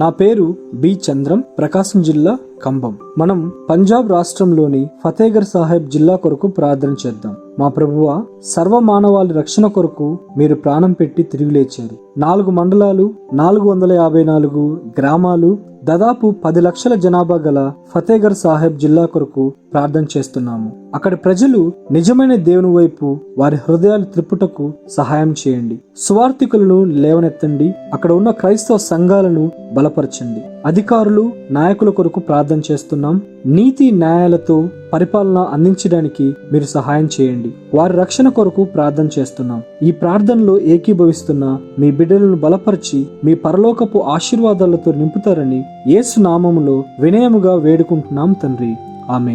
నా పేరు బి చంద్రం ప్రకాశం జిల్లా కంబం మనం పంజాబ్ రాష్ట్రంలోని ఫతేగర్ సాహెబ్ జిల్లా కొరకు ప్రార్థన చేద్దాం. మా ప్రభువ సర్వ మానవాళి రక్షణ కొరకు మీరు ప్రాణం పెట్టి తిరిగి లేచారు నాలుగు మండలాలు నాలుగు వందల యాభై నాలుగు గ్రామాలు దాదాపు పది లక్షల జనాభా గల ఫతేగర్ సాహెబ్ జిల్లా కొరకు ప్రార్థన చేస్తున్నాము. అక్కడి ప్రజలు నిజమైన దేవుని వైపు వారి హృదయాలు త్రిప్పుటకు సహాయం చేయండి. సువార్థికులను లేవనెత్తండి. అక్కడ ఉన్న క్రైస్తవ సంఘాలను బలపరచండి. అధికారులు నాయకుల కొరకు ప్రార్థన చేస్తున్నాం. నీతి న్యాయాలతో పరిపాలన అందించడానికి మీరు సహాయం చేయండి. వారి రక్షణ కొరకు ప్రార్థన చేస్తున్నాం. ఈ ప్రార్థనలో ఏకీభవిస్తున్న మీ బిడ్డలను బలపరిచి మీ పరలోకపు ఆశీర్వాదాలతో నింపుతారని యేసు నామములో వినయముగా వేడుకుంటున్నాం తండ్రి. ఆమె